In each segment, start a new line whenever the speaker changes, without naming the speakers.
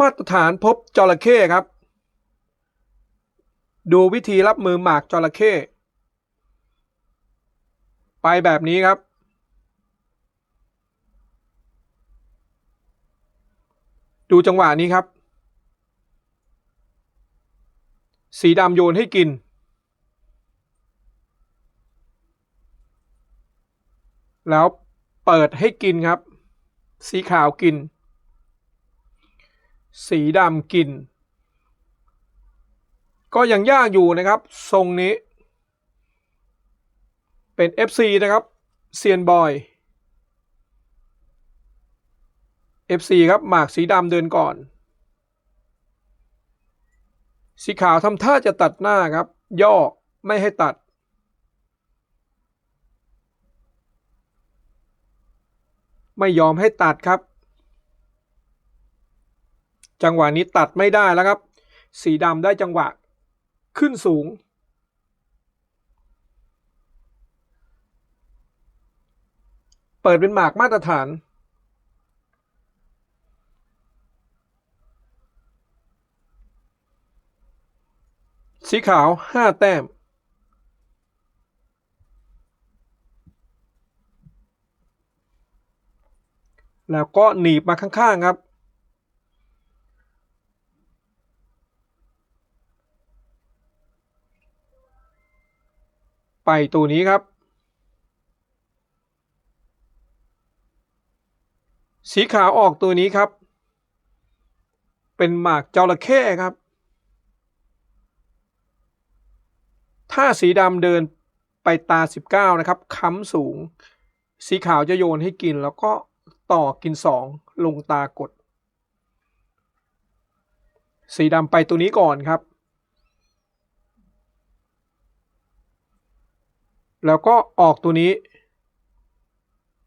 มาตรฐานพบจระเข้ครับ ดูวิธีรับมือหมากจระเข้ไปแบบนี้ครับ ดูจังหวะนี้ครับ สีดำโยนให้กิน แล้วเปิดให้กินครับ สีขาวกิน สีดำกิน ก็ยังยากอยู่นะครับ ทรงนี้ เป็น FC นะครับเซียนบอย FC ครับ หมากสีดำเดินก่อน สีขาวทำท่าจะตัดหน้าครับ ย่อไม่ให้ตัด ไม่ยอมให้ตัดครับ จังหวะนี้ตัดไม่ได้แล้วครับ สีดำได้จังหวะขึ้นสูง เปิดเป็นหมากมาตรฐาน สีขาวห้าแต้มแล้วก็หนีบมาข้าง ๆ ครับ ไปตัวนี้ครับ สีขาวออกตัวนี้ครับ เป็นหมากจระเข้ครับ ถ้าสีดำเดินไปตา 19 นะครับค้ำสูง สีขาวจะโยนให้กินแล้วก็ต่อกิน 2 ลงตากด สีดำไปตัวนี้ก่อนครับ แล้วก็ออกตัวนี้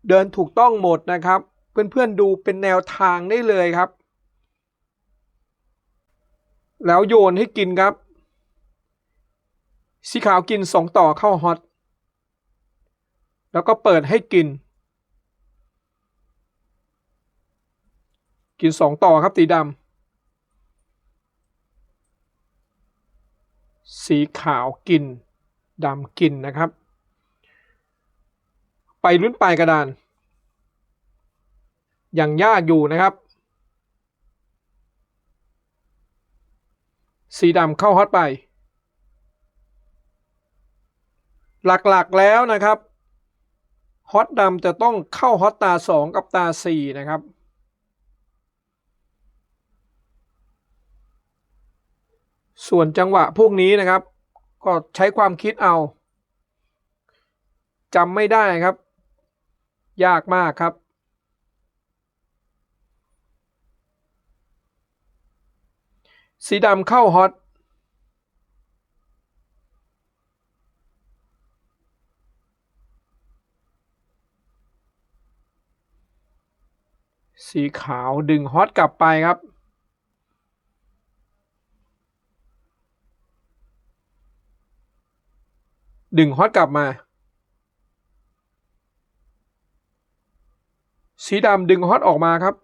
เดินถูกต้องหมดนะครับ เพื่อนๆดูเป็นแนวทางได้เลยครับ แล้วโยนให้กินครับสีขาวกินสองต่อเข้าฮอต แล้วก็เปิดให้กิน กินสองต่อครับสีดำสีขาวกินดำกินนะครับ ไปลุ้นปลายกระดาน อยังยากอยู่นะครับ สีดำเข้าฮอตไป หลักๆแล้วนะครับฮอตดำจะต้องเข้าฮอตตา 2 กับตา 4 นะครับ ส่วนจังหวะพวกนี้นะครับ ก็ใช้ความคิดเอาจำไม่ได้ครับ ยากมากครับ สีดำเข้าฮอตสีขาวดึงฮอตกลับไปครับ ดึงฮอตกลับมา สีดำดึงฮอตออกมาครับ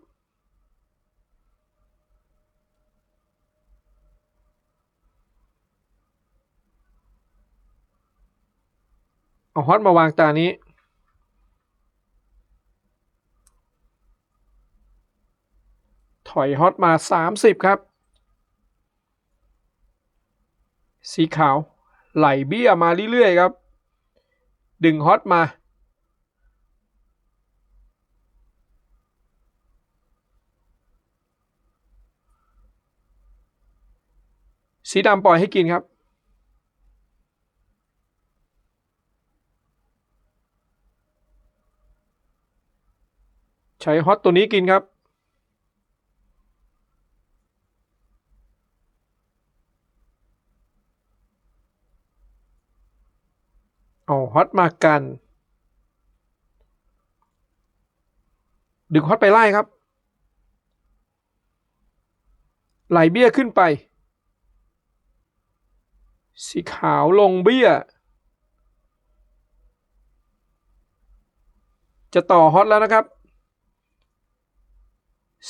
เอาฮอตมาวางตานี้ ถอยฮอตมา 30 ครับ สีขาว ไหลเบี้ยมาเรื่อยๆครับ ดึงฮอตมา สีดำปล่อยให้กินครับ ใช้ฮอตตัวนี้กินครับ เอาฮอตมากัน ดึงฮอตไปไล่ครับ ไหลเบี้ยขึ้นไป สีขาวลงเบี้ย จะต่อฮอตแล้วนะครับ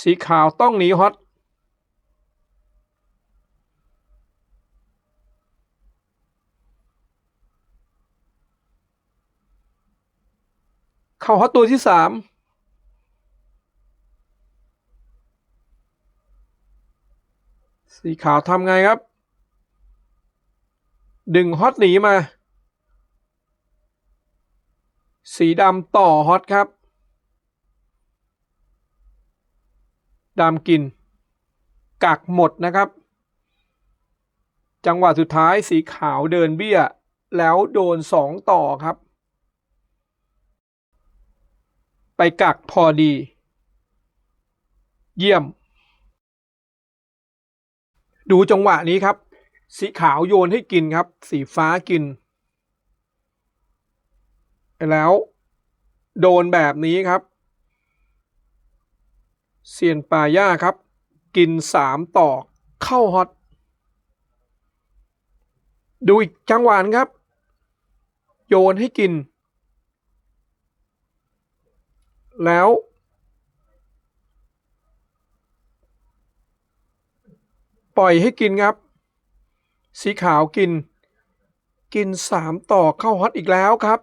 สีขาวต้องหนีฮอตเข้าฮอตตัวที่สามสีขาวทำไงครับ ดึงฮอตหนีมา สีดำต่อฮอตครับดำกิน กักหมดนะครับ จังหวะสุดท้ายสีขาวเดินเบี้ย แล้วโดนสองต่อครับ ไปกักพอดี เยี่ยม ดูจังหวะนี้ครับ สีขาวโยนให้กินครับ สีฟ้ากิน แล้วโดนแบบนี้ครับ เซียนปาย่าครับ กินสามต่อเข้าฮอต ดูอีกจังหวะครับ โยนให้กิน แล้ว ปล่อยให้กินครับ สีขาวกิน กินสามต่อเข้าฮอตอีกแล้วครับ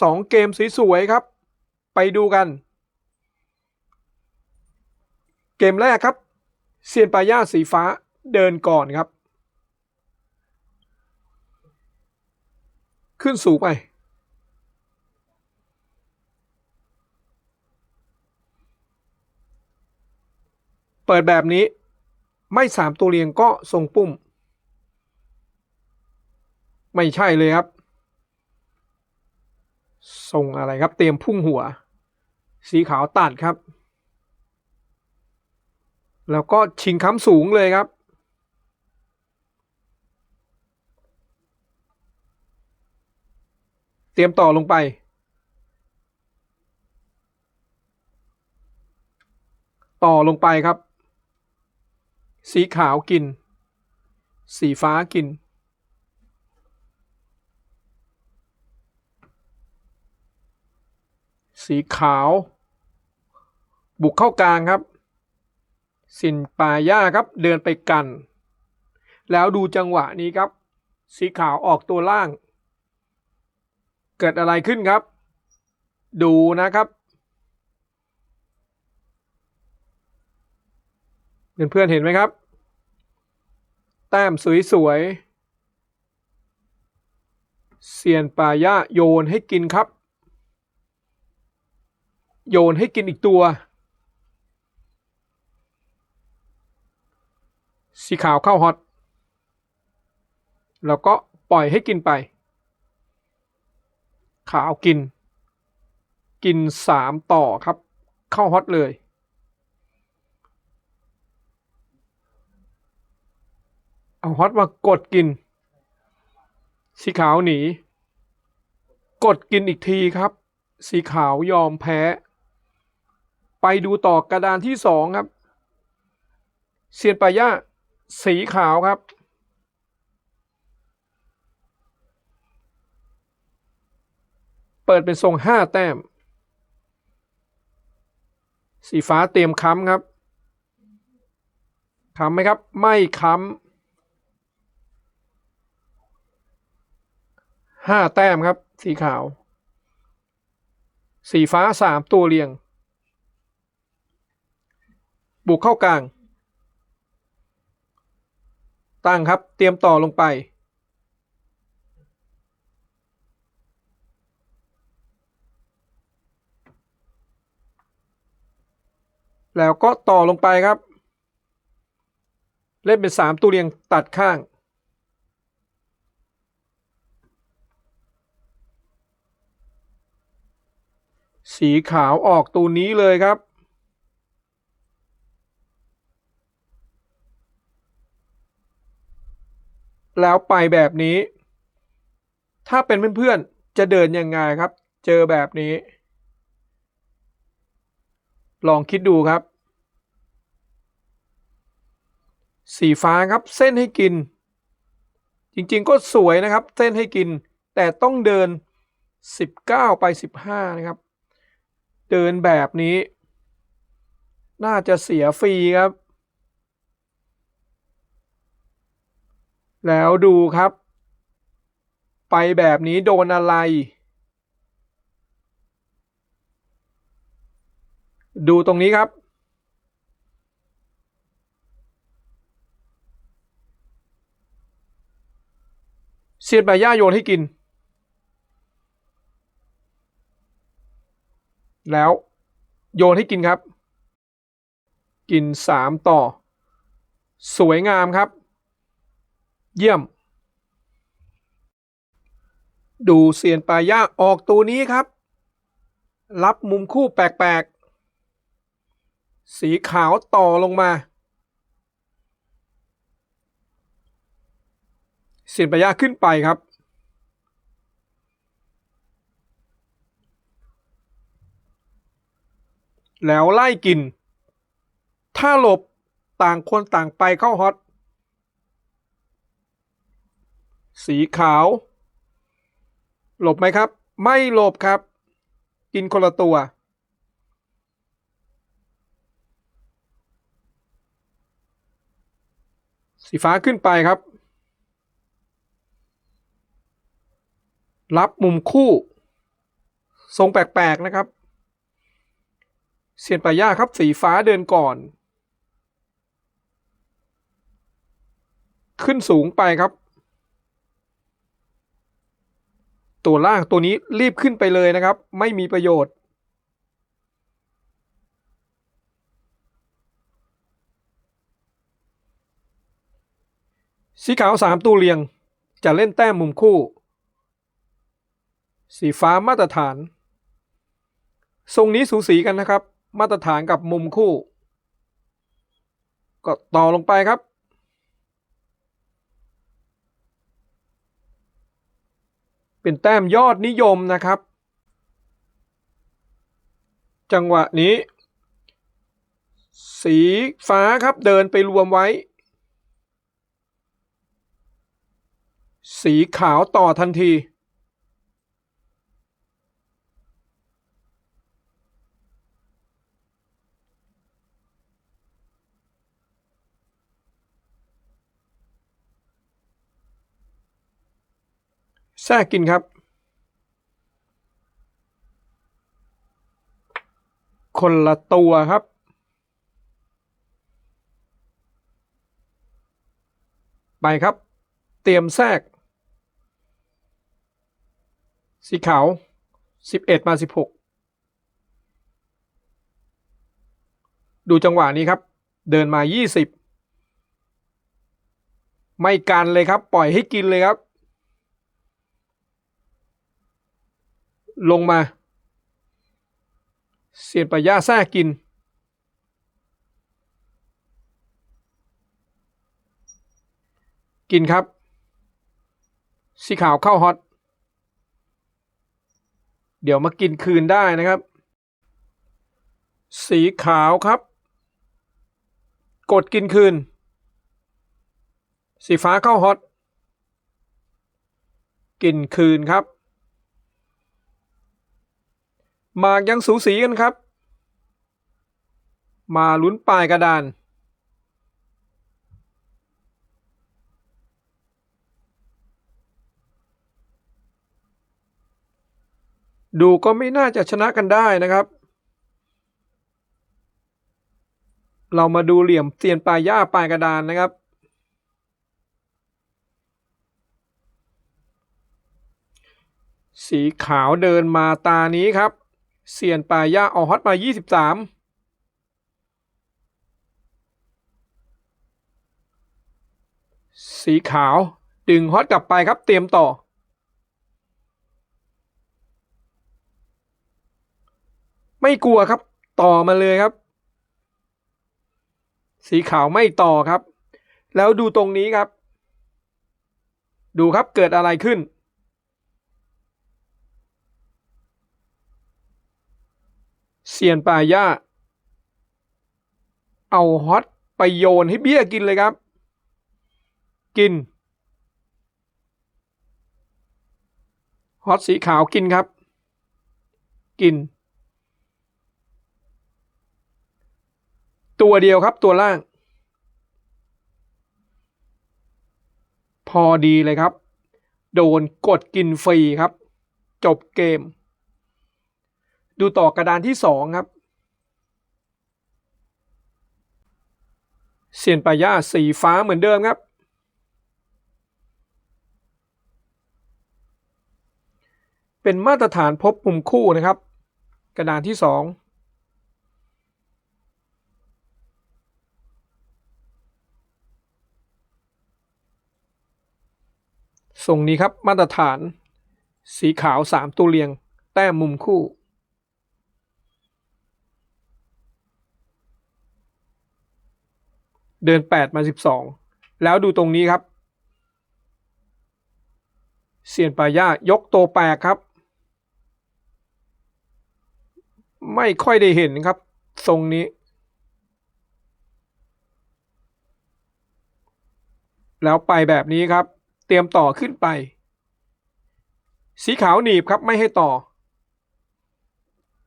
สองเกมสวยๆครับ ไปดูกัน เกมแรกครับ เซียนปาย่าสีฟ้าเดินก่อนครับ ขึ้นสูงไป เปิดแบบนี้ไม่สามตัวเรียงก็ทรงปุ่ม ไม่ใช่เลยครับทรงอะไรครับ เตรียมพุ่งหัว สีขาวตัดครับ แล้วก็ชิงค้ำสูงเลยครับ เตรียมต่อลงไป ต่อลงไปครับ สีขาวกิน สีฟ้ากิน สีขาว บุกเข้ากลางครับ สินปาย่าครับเดินไปกัน แล้วดูจังหวะนี้ครับ สีขาวออกตัวล่าง เกิดอะไรขึ้นครับ ดูนะครับเพื่อนๆเห็นไหมครับ แต้มสวยๆเซียนปาย่าโยนให้กินครับ โยนให้กินอีกตัว สีขาวเข้าฮอต แล้วก็ปล่อยให้กินไป ขาวกิน กินสามต่อครับ เข้าฮอตเลย เอาฮอตมากดกิน สีขาวหนี กดกินอีกทีครับสีขาวยอมแพ้ ไปดูต่อกระดานที่สองครับ เซียนปาย่าสีขาวครับ เปิดเป็นทรงห้าแต้ม สีฟ้าเตรียมค้ำครับค้ำไหมครับ ไม่ค้ำห้าแต้มครับ สีขาว สีฟ้าสามตัวเรียง บุกเข้ากลาง ตั้งครับ เตรียมต่อลงไป แล้วก็ต่อลงไปครับ เล่นเป็นสามตัวเรียงตัดข้างสีขาวออกตัวนี้เลยครับ แล้วไปแบบนี้ ถ้าเป็นเพื่อนๆ จะเดินยังไงครับ เจอแบบนี้ ลองคิดดูครับ สีฟ้าครับเส้นให้กิน จริงๆก็สวยนะครับ เส้นให้กิน แต่ต้องเดิน 19 ไป 15 นะครับ เดินแบบนี้ น่าจะเสียฟรีครับ แล้วดูครับ ไปแบบนี้โดนอะไร ดูตรงนี้ครับ เซียนปลาย่าโยนให้กิน แล้วโยนให้กินครับ กินสามต่อ สวยงามครับ เยี่ยม ดูเซียนปลาย่าออกตัวนี้ครับ รับมุมคู่แปลกๆ สีขาวต่อลงมาเซียนปลาย่าขึ้นไปครับแล้วไล่กิน ถ้าหลบต่างคนต่างไปเข้าฮอต สีขาว หลบไหมครับ ไม่หลบครับ กินคนละตัว สีฟ้าขึ้นไปครับ รับมุมคู่ ทรงแปลก ๆ นะครับเซียนปาย่าครับ สีฟ้าเดินก่อน ขึ้นสูงไปครับ ตัวล่างตัวนี้รีบขึ้นไปเลยนะครับ ไม่มีประโยชน์ สีขาวสามตัวเรียง จะเล่นแต้มมุมคู่ สีฟ้ามาตรฐาน ทรงนี้สูสีกันนะครับ มาตรฐานกับมุมคู่ ก็ต่อลงไปครับ เป็นแต้มยอดนิยมนะครับ จังหวะนี้ สีฟ้าครับเดินไปรวมไว้ สีขาวต่อทันที แทรกกินครับ คนละตัวครับ ไปครับ เตรียมแทรก สีขาวสิบเอ็ดมาสิบหกดูจังหวะนี้ครับ เดินมายี่สิบไม่กันเลยครับ ปล่อยให้กินเลยครับ ลงมาเสียนปะยาแทรกกิน กินครับ สีขาวเข้าฮอต เดี๋ยวมากินคืนได้นะครับ สีขาวครับ กดกินคืน สีฟ้าเข้าฮอต กินคืนครับ หมากยังสูสีกันครับ มาลุ้นปลายกระดาน ดูก็ไม่น่าจะชนะกันได้นะครับ เรามาดูเหลี่ยมเตียนปลายย่าปลายกระดานนะครับสีขาวเดินมาตานี้ครับ เสียนปลายย่าออฮอตมา 23สีขาว ดึงฮอตกลับไปครับเตรียมต่อ ไม่กลัวครับ ต่อมาเลยครับ สีขาวไม่ต่อครับ แล้วดูตรงนี้ครับ ดูครับเกิดอะไรขึ้น เซียนปาย่า เอาฮอตไปโยนให้เบี้ยกินเลยครับ กิน ฮอตสีขาวกินครับ กิน ตัวเดียวครับตัวล่าง พอดีเลยครับ โดนกดกินฟรีครับ จบเกม ดูต่อกระดานที่สองครับเสียนปายาสีฟ้าเหมือนเดิมครับ เป็นมาตรฐานพบมุมคู่นะครับ กระดานที่สองส่งนี้ครับมาตรฐาน สีขาว 3 ตัวเรียง แต้มมุมคู่ เดินแปดมาสิบสองแล้วดูตรงนี้ครับเซียนปายายกตัวแปลกครับ ไม่ค่อยได้เห็นครับ ทรงนี้ แล้วไปแบบนี้ครับ เตรียมต่อขึ้นไป สีขาวหนีบครับไม่ให้ต่อ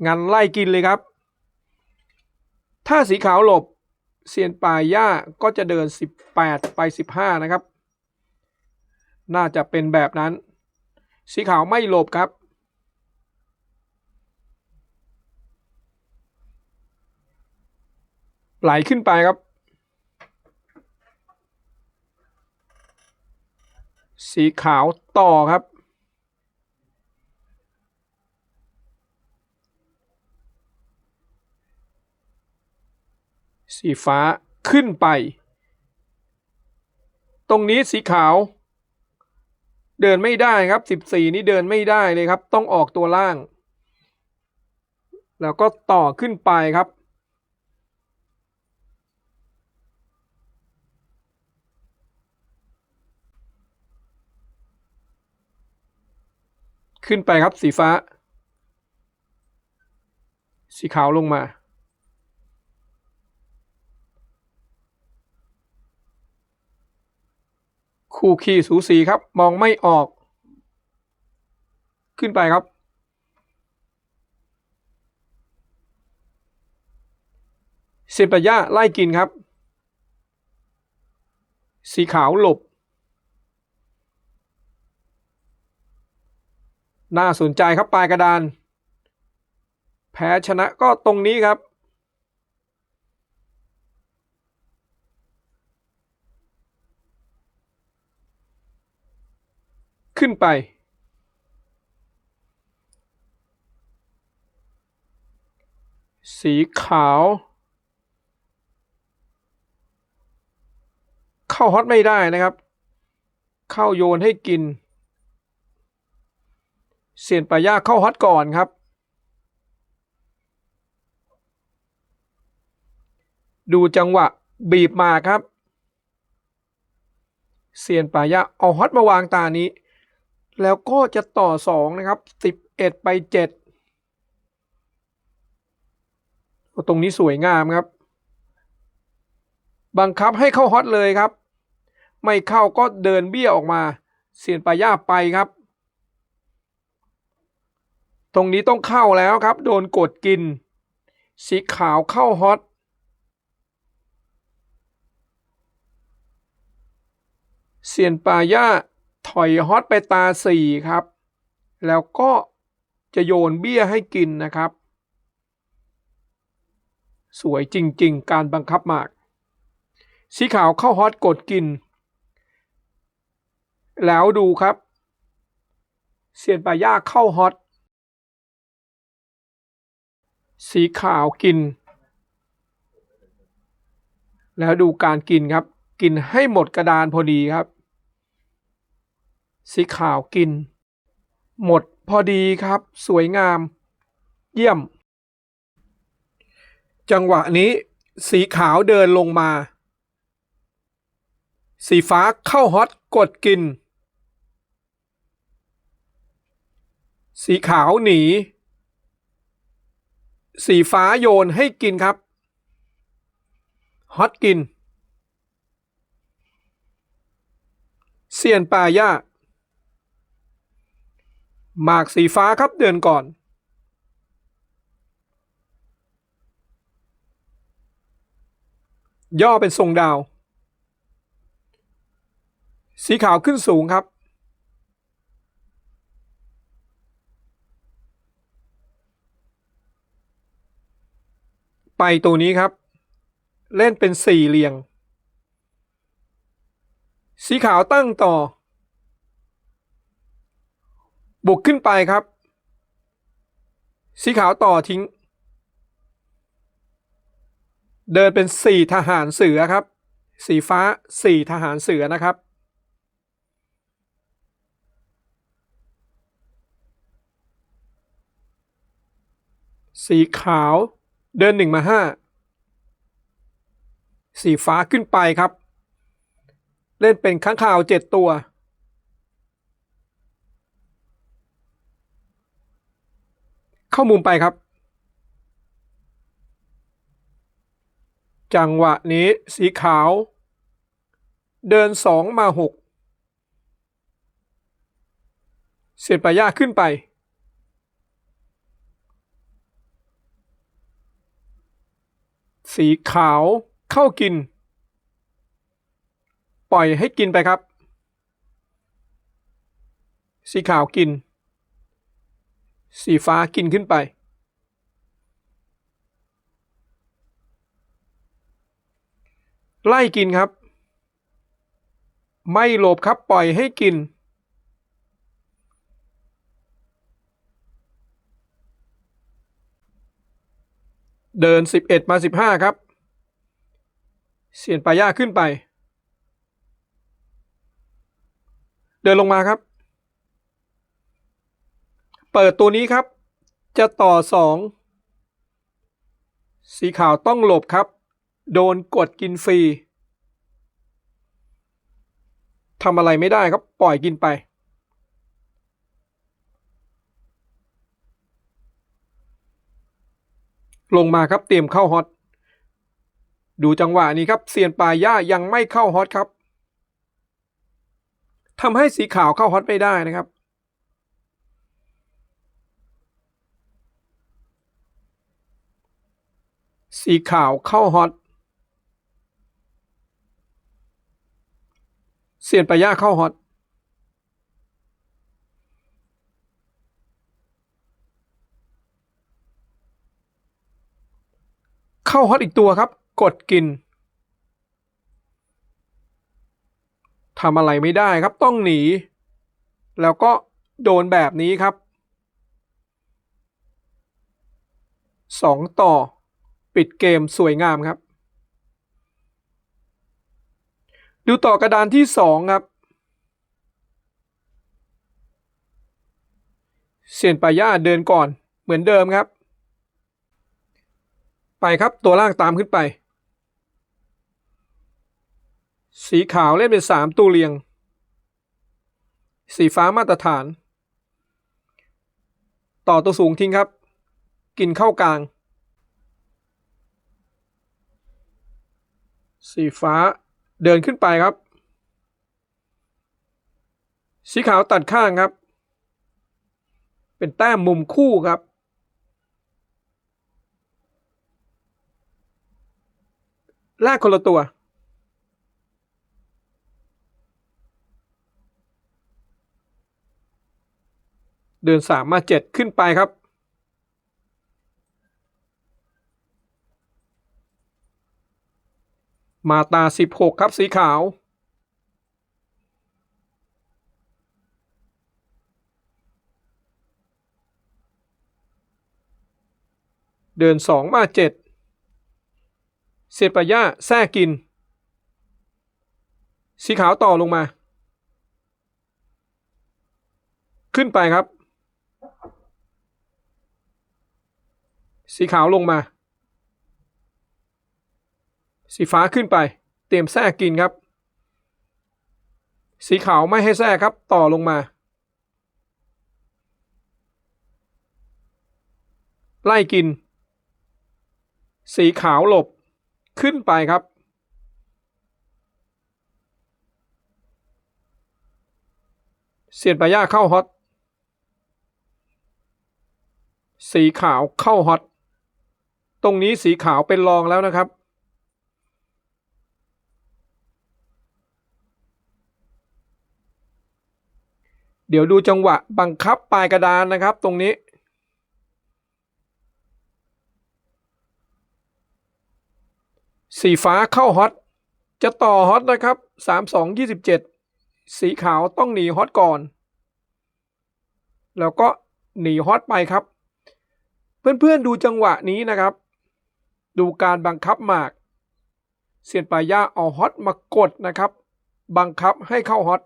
งันไล่กินเลยครับ ถ้าสีขาวหลบ เซียนปายย่าก็จะเดิน 18 ไป 15 นะครับ น่าจะเป็นแบบนั้น สีขาวไม่หลบครับ ไหลขึ้นไปครับ สีขาวต่อครับ สีฟ้าขึ้นไป ตรงนี้สีขาว เดินไม่ได้ครับ 14 นี้เดินไม่ได้เลยครับ ต้องออกตัวล่าง แล้วก็ต่อขึ้นไปครับขึ้นไปครับสีฟ้า สีขาวลงมา คู่ขี้สูสีครับ มองไม่ออก ขึ้นไปครับ เซปายาไล่กินครับ สีขาวหลบ น่าสนใจครับปลายกระดาน แพ้ชนะก็ตรงนี้ครับ ขึ้นไป สีขาว เข้าฮอตไม่ได้นะครับ เข้าโยนให้กิน เสียนปลายาเข้าฮอตก่อนครับ ดูจังหวะบีบมาครับเซียนปลายะเอาฮอตมาวางตานี้ แล้วก็จะต่อสองนะครับสิบเอ็ดไปเจ็ดตรงนี้สวยงามครับ บังคับให้เข้าฮอตเลยครับ ไม่เข้าก็เดินเบี้ยออกมาเซียนปายาไปครับ ตรงนี้ต้องเข้าแล้วครับ โดนกดกิน สีขาวเข้าฮอตเซียนปายา ถอยฮอตไปตาสี่ครับ แล้วก็จะโยนเบี้ยให้กินนะครับ สวยจริงๆ การบังคับหมาก สีขาวเข้าฮอตกดกิน แล้วดูครับเซียนปลายาเข้าฮอต สีขาวกิน แล้วดูการกินครับ กินให้หมดกระดานพอดีครับ สีขาวกิน หมดพอดีครับ สวยงาม เยี่ยม จังหวะนี้ สีขาวเดินลงมา สีฟ้าเข้าฮอตกดกิน สีขาวหนี สีฟ้าโยนให้กินครับ ฮอตกินเซียนปาย่า มากสีฟ้าครับเดินก่อน ย่อเป็นทรงดาว สีขาวขึ้นสูงครับ ไปตัวนี้ครับ เล่นเป็นสี่เหลี่ยงสีขาวตั้งต่อ บุกขึ้นไปครับ สีขาวต่อทิ้ง เดินเป็นสี่ทหารเสือครับ สีฟ้าสี่ทหารเสือนะครับ สีขาวเดินหนึ่งมาห้าสีฟ้าขึ้นไปครับ เล่นเป็นข้างข่าวเจ็ดตัว เข้ามุมไปครับ จังหวะนี้สีขาว เดินสองมาหกเสียนปายาขึ้นไป สีขาวเข้ากิน ปล่อยให้กินไปครับ สีขาวกิน สีฟ้ากินขึ้นไป ไล่กินครับ ไม่หลบครับปล่อยให้กิน เดินสิบเอ็ดมาสิบห้าครับ เสียนปลาย่าขึ้นไป เดินลงมาครับ เปิดตัวนี้ครับ จะต่อสองสีขาวต้องหลบครับ โดนกดกินฟรีทำอะไรไม่ได้ครับ ปล่อยกินไป ลงมาครับเตรียมเข้าฮอต ดูจังหวะนี้ครับเซียนปลาย่ายังไม่เข้าฮอตครับทำให้สีขาวเข้าฮอตไม่ได้นะครับ สีขาวเข้าฮอตเซียนปลาย่าเข้าฮอต เข้าฮอตอีกตัวครับ กดกินทำอะไรไม่ได้ครับต้องหนี แล้วก็โดนแบบนี้ครับสองต่อ ปิดเกมสวยงามครับ ดูต่อกระดานที่สองครับเซียนปาย่าเดินก่อนเหมือนเดิมครับ ไปครับตัวล่างตามขึ้นไป สีขาวเล่นเป็นสามตัวเรียง สีฟ้ามาตรฐาน ต่อตัวสูงทิ้งครับ กินเข้ากลาง สีฟ้าเดินขึ้นไปครับ สีขาวตัดข้างครับ เป็นแต้มมุมคู่ครับ แลกคนละตัว เดินสามมาเจ็ดขึ้นไปครับ มาตาสิบหกครับสีขาว เดินสองมาเจ็ดเสียปะย่าแทรกกิน สีขาวต่อลงมา ขึ้นไปครับ สีขาวลงมา สีฟ้าขึ้นไป เตรียมแทรกกินครับ สีขาวไม่ให้แทรกครับ ต่อลงมา ไล่กิน สีขาวหลบขึ้นไปครับ เสียนปาย่าเข้าฮอต สีขาวเข้าฮอต ตรงนี้สีขาวเป็นรองแล้วนะครับ เดี๋ยวดูจังหวะบังคับปลายกระดานนะครับ ตรงนี้ สีฟ้าเข้าฮอต จะต่อฮอตนะครับสามสองยี่สิบเจ็ดสีขาวต้องหนีฮอตก่อน แล้วก็หนีฮอตไปครับ เพื่อนๆดูจังหวะนี้นะครับ ดูการบังคับหมากเซียนปาย่าเอาฮอตมากดนะครับ บังคับให้เข้าฮอต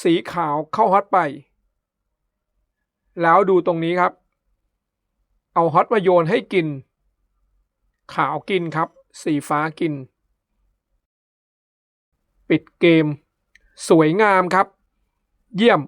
สีขาวเข้าฮอตไป แล้วดูตรงนี้ครับ เอาฮอตมาโยนให้กิน ขาวกินครับ สีฟ้ากิน ปิดเกม สวยงามครับ เยี่ยม